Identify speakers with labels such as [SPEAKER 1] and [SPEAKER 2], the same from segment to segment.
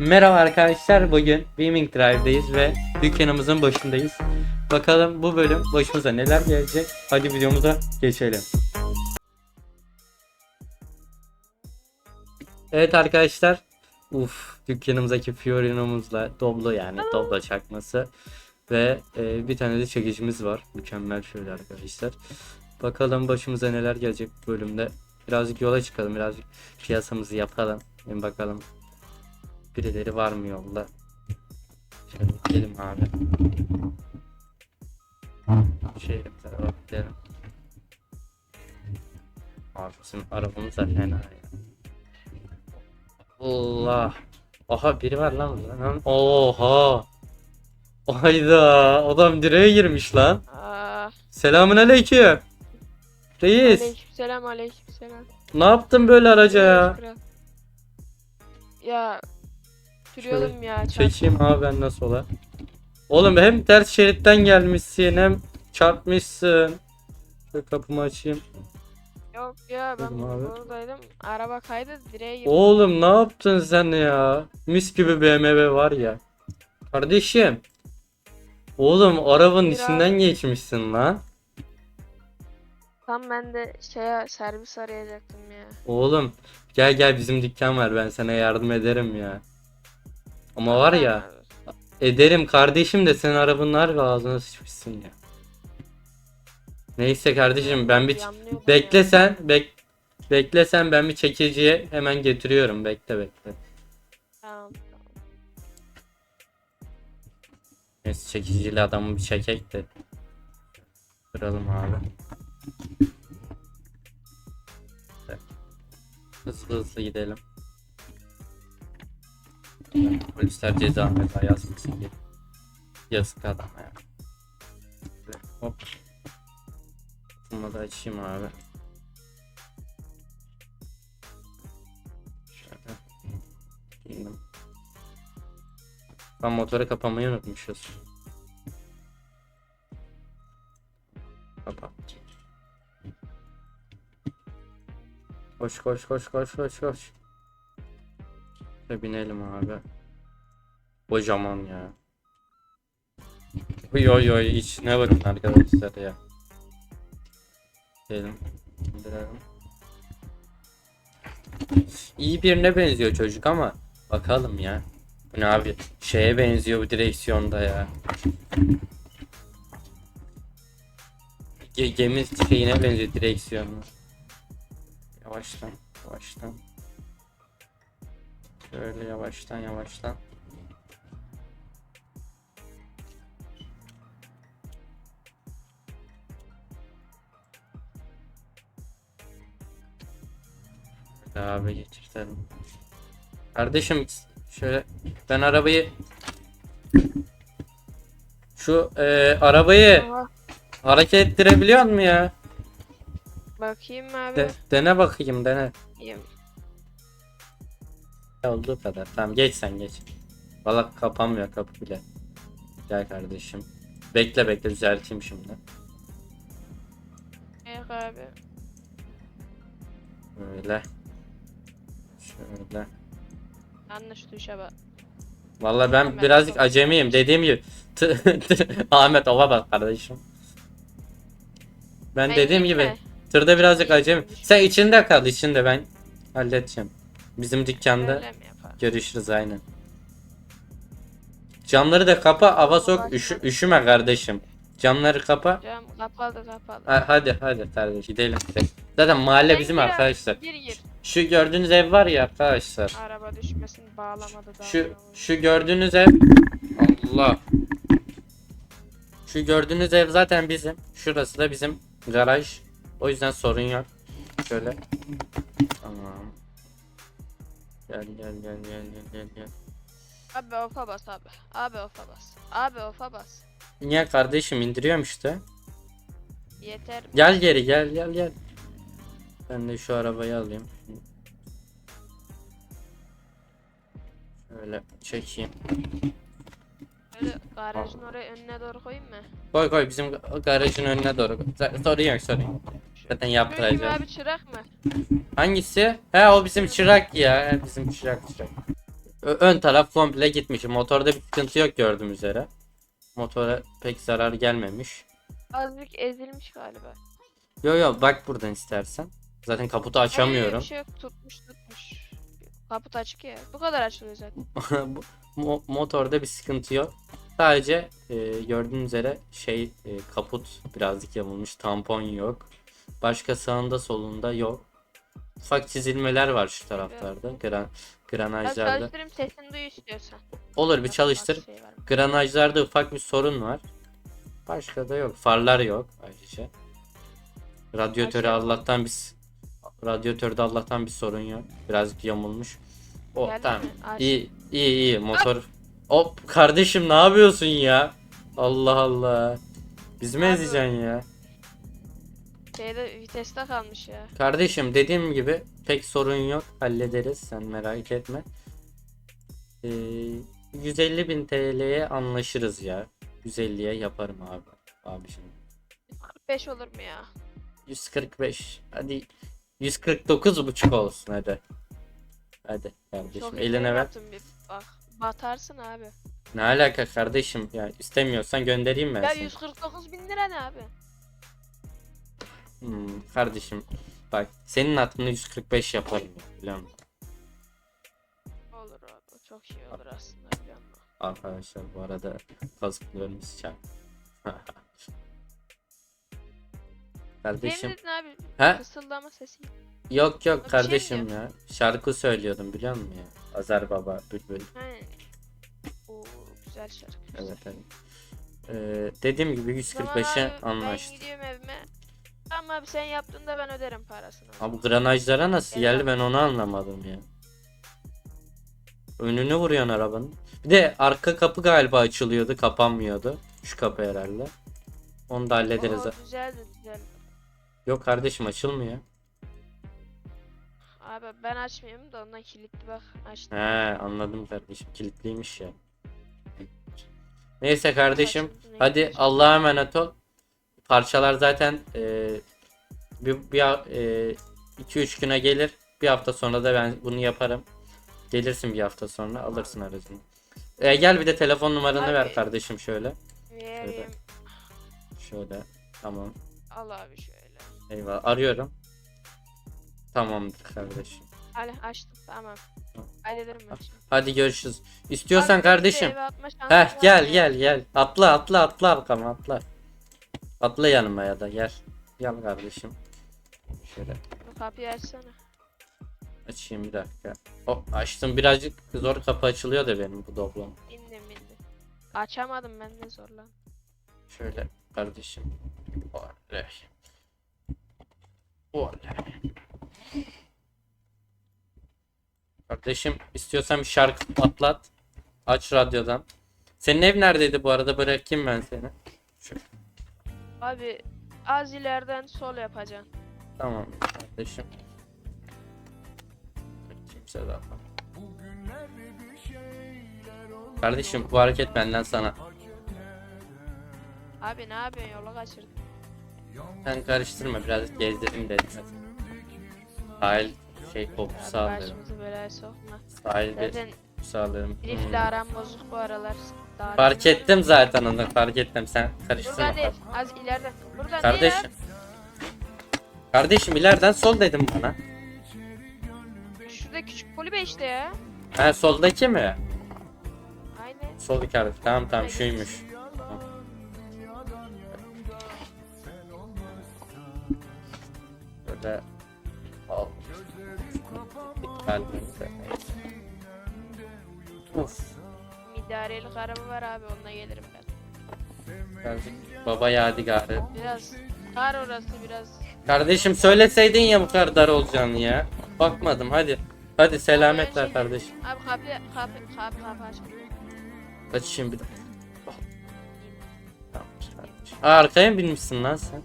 [SPEAKER 1] Merhaba arkadaşlar bugün Beaming Drive'dayız ve dükkanımızın başındayız. Bakalım bu bölüm başımıza neler gelecek. Hadi videomuza geçelim. Evet arkadaşlar. Uf dükkanımızdaki Fiorino'muzla Doblo yani Doblo çakması. Ve e, bir tane de çekicimiz var. Mükemmel şöyle arkadaşlar. Bakalım başımıza neler gelecek bu bölümde. Birazcık yola çıkalım. Birazcık piyasamızı yapalım. Bir bakalım. Birileri var mı yolda? Şöyle gidelim abi. Şehrimize bak gidelim. Abi bizim arabamız da fena ya. Allah. Aha biri var lan burada. Lan. Oha. Hayda adam direğe girmiş lan.
[SPEAKER 2] Aa,
[SPEAKER 1] Selamun aleyküm. Reis
[SPEAKER 2] aleykümselam aleykümselam.
[SPEAKER 1] ne yaptın böyle araca ya?
[SPEAKER 2] Ya sürüyordum ya.
[SPEAKER 1] Çekeyim abi ben nasıl ola. Oğlum hem ters şeritten gelmişsin hem çarpmışsın. Şöyle kapımı açayım.
[SPEAKER 2] Yok ya ben
[SPEAKER 1] abi.
[SPEAKER 2] buradaydım. Araba kaydı direğe girdi.
[SPEAKER 1] Oğlum ne yaptın sen ya? Mis gibi BMW var ya. Kardeşim. Oğlum arabanın
[SPEAKER 2] Buyur
[SPEAKER 1] içinden geçmişsin lan.
[SPEAKER 2] Tam ben de şeye servis arayacaktım ya.
[SPEAKER 1] Oğlum gel gel bizim dükkan var ben sana yardım ederim ya. Ama var ya ederim kardeşim de senin arabanın harbi ağzına sıçmışsın ya. Neyse kardeşim ben bir bekle sen bek bekle sen ben bir çekiciye hemen getiriyorum bekle bekle.
[SPEAKER 2] Tamam.
[SPEAKER 1] Neyse çekiciyle adamı bir çekek de. Kıralım abi. Hızlı hızlı gidelim. Polisler ceza meza yazmasın diye. Yazık adama ya. Şöyle Hop. Bunu da açayım abi. Şöyle. Ben motoru kapamayı unutmuşuz. Kapat. Koş koş koş koş koş koş. Şöyle binelim abi. Kocaman ya. Oy oy oy içine bakın arkadaşlar ya. Gidelim. İndirelim. İyi birine benziyor çocuk ama bakalım ya. Bu ne abi? Şeye benziyor bu direksiyonda ya. Ge gemi şeyine benziyor direksiyonu. Yavaştan, yavaştan. Şöyle yavaştan, yavaştan. Abi geçirtelim. Kardeşim şöyle ben arabayı şu e, arabayı
[SPEAKER 2] Aha,
[SPEAKER 1] hareket ettirebiliyor mu ya?
[SPEAKER 2] bakayım abi.
[SPEAKER 1] De, dene bakayım dene.
[SPEAKER 2] İyiyim.
[SPEAKER 1] Olduğu kadar. Tamam geç sen geç. Valla kapanmıyor kapı bile. Gel kardeşim. Bekle bekle düzelteyim şimdi.
[SPEAKER 2] Yok abi.
[SPEAKER 1] Böyle. Şöyle.
[SPEAKER 2] Yanlış tuşa bak.
[SPEAKER 1] Valla ben
[SPEAKER 2] Hemen
[SPEAKER 1] birazcık
[SPEAKER 2] yapalım.
[SPEAKER 1] acemiyim. Dediğim gibi. Ahmet ova bak kardeşim. Ben
[SPEAKER 2] Ben
[SPEAKER 1] dediğim gibi
[SPEAKER 2] mi?
[SPEAKER 1] tırda birazcık acemi. Sen içinde kal içinde ben halledeceğim. Bizim dükkanda
[SPEAKER 2] Öyle mi yapalım?
[SPEAKER 1] görüşürüz aynen. Camları da kapa hava sok üşü, üşüme kardeşim. Camları kapa.
[SPEAKER 2] Cam kapalı kapalı.
[SPEAKER 1] Ha- hadi hadi kardeş gidelim. Zaten mahalle
[SPEAKER 2] Sen
[SPEAKER 1] bizim
[SPEAKER 2] gir abi,
[SPEAKER 1] arkadaşlar.
[SPEAKER 2] Gir gir.
[SPEAKER 1] Şu gördüğünüz ev var ya arkadaşlar.
[SPEAKER 2] Araba düşmesin bağlamadı daha.
[SPEAKER 1] Şu şu gördüğünüz ev Allah. Şu gördüğünüz ev zaten bizim. Şurası da bizim garaj. O yüzden sorun yok. Şöyle. Tamam. Gel gel gel gel gel gel gel.
[SPEAKER 2] Abi ofa bas abi. Abi ofa bas. Abi ofa bas.
[SPEAKER 1] Niye kardeşim indiriyorum işte.
[SPEAKER 2] Yeter.
[SPEAKER 1] Gel geri gel gel gel. Ben de şu arabayı alayım. Şöyle çekeyim.
[SPEAKER 2] Böyle garajın oraya önüne doğru koyayım mı?
[SPEAKER 1] Koy koy bizim garajın önüne doğru. Sorun yok sorun yok. Zaten
[SPEAKER 2] Şu
[SPEAKER 1] yaptıracağız.
[SPEAKER 2] gibi abi çırak mı?
[SPEAKER 1] Hangisi? He o bizim çırak ya. He, Bizim çırak çırak. Ö- ön taraf komple gitmiş. Motorda bir sıkıntı yok gördüğüm üzere. Motora pek zarar gelmemiş.
[SPEAKER 2] Azıcık ezilmiş galiba.
[SPEAKER 1] Yo yo bak buradan istersen. Zaten kaputu açamıyorum.
[SPEAKER 2] Hayır, bir şey yok tutmuş tutmuş. Kaput açık ya. Bu kadar açılıyor zaten.
[SPEAKER 1] Mo- motorda bir sıkıntı yok. Sadece e, gördüğünüz üzere şey e, kaput birazcık yamulmuş. Tampon yok. Başka sağında solunda yok. Ufak çizilmeler var şu taraflarda. Gran
[SPEAKER 2] Ben
[SPEAKER 1] granajlarda.
[SPEAKER 2] çalıştırayım sesini duy istiyorsan.
[SPEAKER 1] Olur bir çalıştır.
[SPEAKER 2] şey.
[SPEAKER 1] Granajlarda ufak bir sorun var. Başka da yok. Farlar yok ayrıca. Radyatörü Allah'tan bir s- radyatörde Allah'tan bir sorun yok. Birazcık yamulmuş. O
[SPEAKER 2] Geldi
[SPEAKER 1] tamam.
[SPEAKER 2] mi?
[SPEAKER 1] İyi iyi iyi motor. Hop kardeşim ne yapıyorsun ya? Allah Allah. Biz mi ezeceksin ya?
[SPEAKER 2] Şeyde viteste kalmış ya.
[SPEAKER 1] Kardeşim dediğim gibi pek sorun yok. Hallederiz sen merak etme. Ee, 150 bin TL'ye anlaşırız ya. 150'ye yaparım abi. Abi şimdi.
[SPEAKER 2] 45 olur mu ya?
[SPEAKER 1] 145. Hadi 149 buçuk olsun hadi. Hadi kardeşim
[SPEAKER 2] Çok
[SPEAKER 1] eline ver.
[SPEAKER 2] bir bak. Batarsın abi.
[SPEAKER 1] Ne alaka kardeşim ya istemiyorsan göndereyim ben
[SPEAKER 2] Ya
[SPEAKER 1] seni.
[SPEAKER 2] 149 bin lira ne abi?
[SPEAKER 1] Hmm, kardeşim bak senin hatırını 145 yaparım ya, biliyor musun?
[SPEAKER 2] Olur abi. Çok iyi olur aslında yandan.
[SPEAKER 1] Arkadaşlar bu arada kazıklıyorum sıcak.
[SPEAKER 2] Şey
[SPEAKER 1] kardeşim
[SPEAKER 2] dedin abi?
[SPEAKER 1] He?
[SPEAKER 2] Fısıldama sesi.
[SPEAKER 1] yok yok
[SPEAKER 2] bir şey
[SPEAKER 1] kardeşim
[SPEAKER 2] mi
[SPEAKER 1] ya şarkı söylüyordum biliyor musun ya Azer Baba Bülbül
[SPEAKER 2] He. Oo güzel şarkı.
[SPEAKER 1] evet evet. Ee, dediğim gibi
[SPEAKER 2] Tamam
[SPEAKER 1] 145'e
[SPEAKER 2] abi,
[SPEAKER 1] anlaştık.
[SPEAKER 2] Ben gidiyorum. Tamam abi sen yaptığında ben öderim parasını.
[SPEAKER 1] Abi granajlara nasıl
[SPEAKER 2] Gel
[SPEAKER 1] geldi ben onu anlamadım ya. Önünü vuruyorsun arabanın. Bir de arka kapı galiba açılıyordu, kapanmıyordu. Şu kapı herhalde. Onu da hallederiz.
[SPEAKER 2] Oo, güzeldi güzel.
[SPEAKER 1] Yok kardeşim açılmıyor.
[SPEAKER 2] Abi ben açmıyorum da ondan kilitli bak açtım.
[SPEAKER 1] He anladım kardeşim. Kilitliymiş ya. Neyse kardeşim.
[SPEAKER 2] Açtım,
[SPEAKER 1] Hadi. Allah'a emanet ol. Parçalar zaten e, bir, bir 2-3 güne gelir. Bir hafta sonra da ben bunu yaparım. Gelirsin bir hafta sonra alırsın aracını. E, gel bir de telefon numaranı
[SPEAKER 2] Abi-
[SPEAKER 1] ver kardeşim şöyle.
[SPEAKER 2] Vereyim.
[SPEAKER 1] Şöyle. Tamam.
[SPEAKER 2] Al abi şöyle.
[SPEAKER 1] Eyvallah. Arıyorum. Tamamdır kardeşim.
[SPEAKER 2] Hadi açtım tamam. Hallederim ben şimdi.
[SPEAKER 1] Hadi görüşürüz. İstiyorsan
[SPEAKER 2] Abi,
[SPEAKER 1] kardeşim.
[SPEAKER 2] eve atma şansın
[SPEAKER 1] Heh gel
[SPEAKER 2] mı
[SPEAKER 1] gel gel. Atla atla atla arkama atla. Atla yanıma ya da gel. Gel kardeşim. Şöyle
[SPEAKER 2] Bu kapıyı açsana.
[SPEAKER 1] açayım bir dakika. Hop açtım birazcık zor kapı açılıyor da benim bu doblam.
[SPEAKER 2] İndim indim. Açamadım ben de zorlan.
[SPEAKER 1] Şöyle kardeşim. Oley. Oley. Kardeşim istiyorsan bir şarkı patlat. Aç radyodan. Senin ev neredeydi bu arada bırakayım ben seni.
[SPEAKER 2] Abi az ileriden sol yapacaksın.
[SPEAKER 1] Tamam kardeşim. Kimse daha Kardeşim bu hareket benden sana.
[SPEAKER 2] Abi ne yapıyorsun yola kaçırdın.
[SPEAKER 1] Sen karıştırma biraz gezdireyim dedim. Sahil şey kokusu alırım.
[SPEAKER 2] Başımızı belaya sokma.
[SPEAKER 1] Sahil bir
[SPEAKER 2] Zaten
[SPEAKER 1] kokusu alırım. Hmm.
[SPEAKER 2] Rift'le aram bozuk bu aralar. Daha
[SPEAKER 1] Fark ettim zaten onu fark ettim sen karıştırma.
[SPEAKER 2] Buradan değil az ileriden. Buradan
[SPEAKER 1] Kardeşim.
[SPEAKER 2] değil
[SPEAKER 1] Kardeşim ileriden sol dedim bana.
[SPEAKER 2] Şurada küçük kulübe işte ya.
[SPEAKER 1] Ha soldaki mi?
[SPEAKER 2] Aynen.
[SPEAKER 1] Sol yukarı. Tamam tamam şuymuş. Tamam. Böyle al. Kalbimize. Uf.
[SPEAKER 2] Midarelik araba var abi onunla gelirim ben.
[SPEAKER 1] Birazcık baba yadigarı.
[SPEAKER 2] Biraz dar orası biraz.
[SPEAKER 1] Kardeşim söyleseydin ya bu kadar dar olacağını ya. Bakmadım hadi. Hadi selametler
[SPEAKER 2] Şey-
[SPEAKER 1] kardeşim.
[SPEAKER 2] Abi kapı kapı kapı kapı aç.
[SPEAKER 1] Kaçayım bir dakika. Tamam kardeşim. Aa, arkaya mı binmişsin lan sen?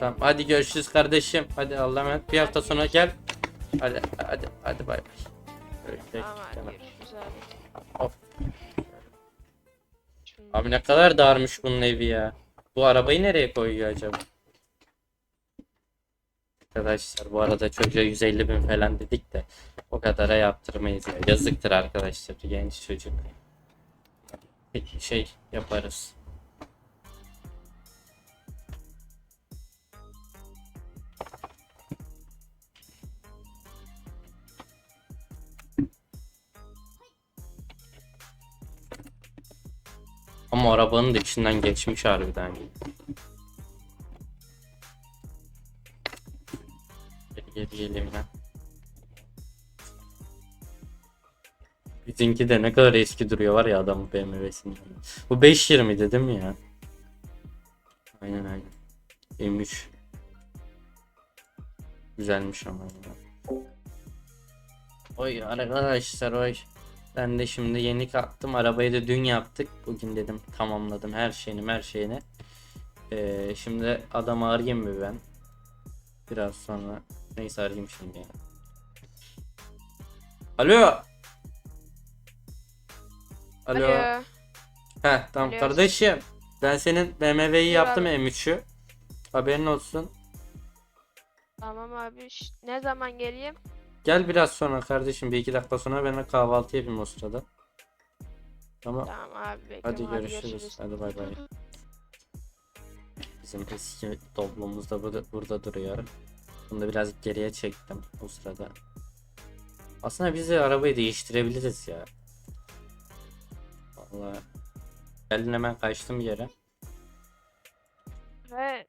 [SPEAKER 1] Tamam hadi görüşürüz kardeşim. Hadi Allah'a emanet. Bir hafta sonra gel. Hadi hadi hadi bay bay. Öyle,
[SPEAKER 2] Tamam abi görüşürüz. Şunu-
[SPEAKER 1] Abi ne kadar darmış bunun evi ya. Bu arabayı nereye koyuyor acaba? Arkadaşlar bu arada çocuğa 150 bin falan dedik de O kadara yaptırmayız ya. Yazıktır arkadaşlar. Genç çocuk. Şey yaparız. Ama arabanın da içinden geçmiş harbiden. Geri geri geleyim ben. Bizimki de ne kadar eski duruyor var ya adamın BMW'sinde. Bu 520 değil mi ya? Aynen aynen. M3. Güzelmiş ama. ya. Oy arkadaşlar oy. Ben de şimdi yeni kalktım. Arabayı da dün yaptık. Bugün dedim tamamladım her şeyini her şeyini. Ee, şimdi adamı arayayım mı ben? Biraz sonra. Neyse arayayım şimdi ya. Alo. Alo.
[SPEAKER 2] Alo.
[SPEAKER 1] Heh tamam
[SPEAKER 2] Alo.
[SPEAKER 1] kardeşim. Ben senin BMW'yi yaptım
[SPEAKER 2] abi.
[SPEAKER 1] M3'ü. Haberin olsun.
[SPEAKER 2] Tamam abi. Ş- Ne zaman geleyim?
[SPEAKER 1] Gel biraz sonra kardeşim. Bir iki dakika sonra ben de kahvaltı yapayım o sırada. Tamam.
[SPEAKER 2] Tamam abi bekliyorum.
[SPEAKER 1] Hadi görüşürüz. Hadi bay bay. Bizim eski toplumumuz da burada, burada duruyor. Bunu da biraz geriye çektim o sırada. Aslında biz de arabayı değiştirebiliriz ya. Vallahi. Geldin hemen kaçtım bir yere.
[SPEAKER 2] Ve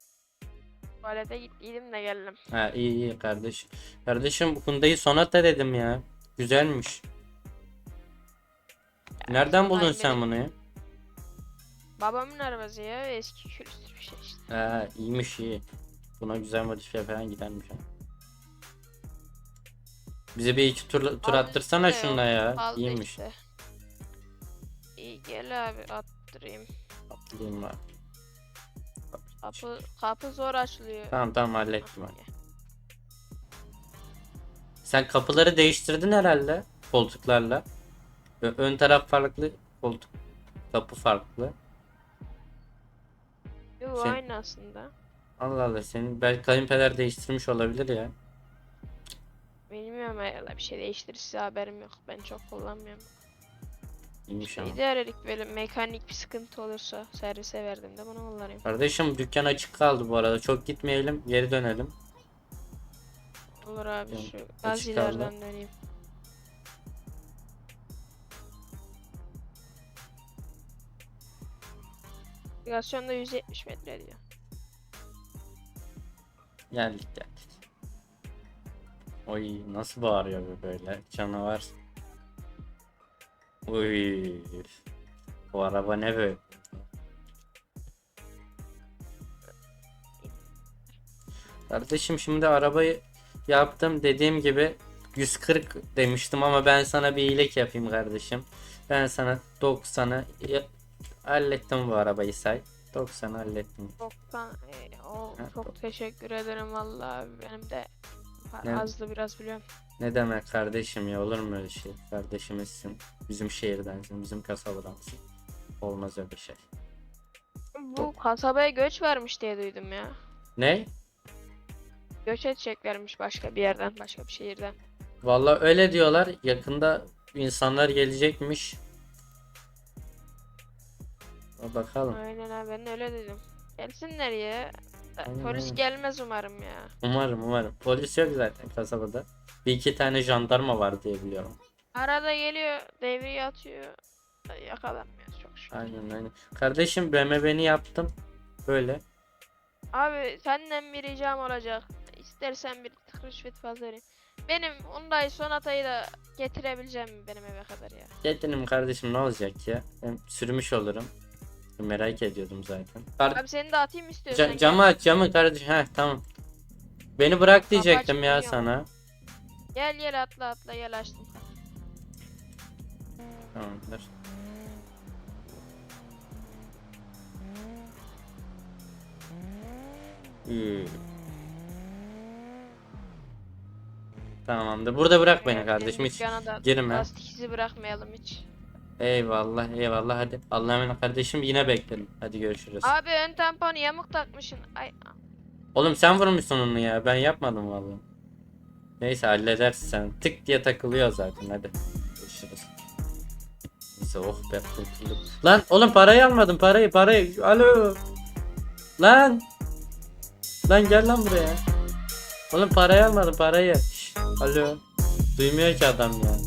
[SPEAKER 2] tuvalete gittiydim de geldim.
[SPEAKER 1] Ha iyi iyi kardeş. Kardeşim bu Hyundai Sonata dedim ya. Güzelmiş. Nereden buldun sen bunu ya?
[SPEAKER 2] Babamın arabası ya. Eski külüstür bir şey işte.
[SPEAKER 1] Ha iyiymiş iyi. Buna güzel modifiye falan gidermiş ha. Bize bir iki tur, tur attırsana
[SPEAKER 2] işte
[SPEAKER 1] şunla ya.
[SPEAKER 2] Aldı
[SPEAKER 1] İyiymiş.
[SPEAKER 2] işte. İyi gel abi attırayım.
[SPEAKER 1] Atlayayım var.
[SPEAKER 2] Kapı, kapı zor açılıyor.
[SPEAKER 1] Tamam tamam hallettim. Hadi. Sen kapıları değiştirdin herhalde koltuklarla. Ö- Ön taraf farklı, koltuk kapı farklı.
[SPEAKER 2] Yo
[SPEAKER 1] Sen-
[SPEAKER 2] aynı aslında.
[SPEAKER 1] Allah Allah senin belki kayınpeder değiştirmiş olabilir ya.
[SPEAKER 2] Bilmiyorum herhalde bir şey değiştirirse haberim yok. Ben çok kullanmıyorum.
[SPEAKER 1] İyiymiş ama.
[SPEAKER 2] Böyle mekanik bir sıkıntı olursa servise verdiğimde bunu kullanayım.
[SPEAKER 1] Kardeşim dükkan açık kaldı bu arada. Çok gitmeyelim, geri dönelim.
[SPEAKER 2] Olur abi şu
[SPEAKER 1] açık
[SPEAKER 2] az
[SPEAKER 1] kaldı.
[SPEAKER 2] ileriden döneyim. Navigasyonda 170 metre diyor.
[SPEAKER 1] Geldik geldik. Oy nasıl bağırıyor bu böyle canavar. Oy. Bu araba ne böyle? Kardeşim şimdi arabayı yaptım dediğim gibi 140 demiştim ama ben sana bir iyilik yapayım kardeşim. Ben sana 90'ı ya- hallettim bu arabayı say. 90'ı hallettim.
[SPEAKER 2] Çoktan e, o
[SPEAKER 1] Ha,
[SPEAKER 2] çok teşekkür ederim vallahi benim de azdı biraz biliyorum.
[SPEAKER 1] Ne demek kardeşim ya olur mu öyle şey? Kardeşimizsin. Bizim şehirdensin, bizim kasabadansın. Olmaz öyle şey.
[SPEAKER 2] Bu kasabaya göç vermiş diye duydum ya.
[SPEAKER 1] Ne?
[SPEAKER 2] Göç edeceklermiş başka bir yerden, başka bir şehirden.
[SPEAKER 1] Vallahi öyle diyorlar. Yakında insanlar gelecekmiş. Bakalım.
[SPEAKER 2] Aynen abi ben de öyle dedim. Gelsinler ya.
[SPEAKER 1] Aynen,
[SPEAKER 2] Polis
[SPEAKER 1] aynen.
[SPEAKER 2] gelmez umarım ya.
[SPEAKER 1] Umarım umarım. Polis yok zaten kasabada. Bir iki tane jandarma var diye biliyorum.
[SPEAKER 2] Arada geliyor, devriye atıyor. Da Yakalanmıyor çok şükür.
[SPEAKER 1] Aynen aynen. Kardeşim BMW'ni yaptım. Böyle.
[SPEAKER 2] Abi senden bir ricam olacak. İstersen bir tık rüşvet fazla vereyim. Benim Hyundai Sonata'yı da getirebileceğim benim eve kadar ya?
[SPEAKER 1] Getirin kardeşim ne olacak ya? Ben sürmüş olurum. Merak ediyordum zaten. Kar-
[SPEAKER 2] Abi seni de atayım istiyorsan.
[SPEAKER 1] Ca-
[SPEAKER 2] gel.
[SPEAKER 1] camı aç camı kardeşim. Heh tamam. Beni bırak diyecektim ya
[SPEAKER 2] açmıyor.
[SPEAKER 1] sana.
[SPEAKER 2] Gel gel atla atla gel açtım.
[SPEAKER 1] Tamamdır. Üü. Tamamdır. Burada bırak beni kardeşim hiç
[SPEAKER 2] dükkana da
[SPEAKER 1] girme.
[SPEAKER 2] Lastik izi bırakmayalım hiç.
[SPEAKER 1] Eyvallah eyvallah hadi. Allah'a emanet kardeşim yine beklerim. Hadi görüşürüz.
[SPEAKER 2] Abi ön tamponu yamuk takmışsın. Ay
[SPEAKER 1] Oğlum sen vurmuşsun onu ya. Ben yapmadım vallahi. Neyse halledersin sen. Tık diye takılıyor zaten hadi. Görüşürüz. Neyse oh be kurtulduk. Lan oğlum parayı almadım parayı parayı. Alo. Lan. Lan gel lan buraya. Oğlum parayı almadım parayı. Şş, alo. Duymuyor ki adam ya.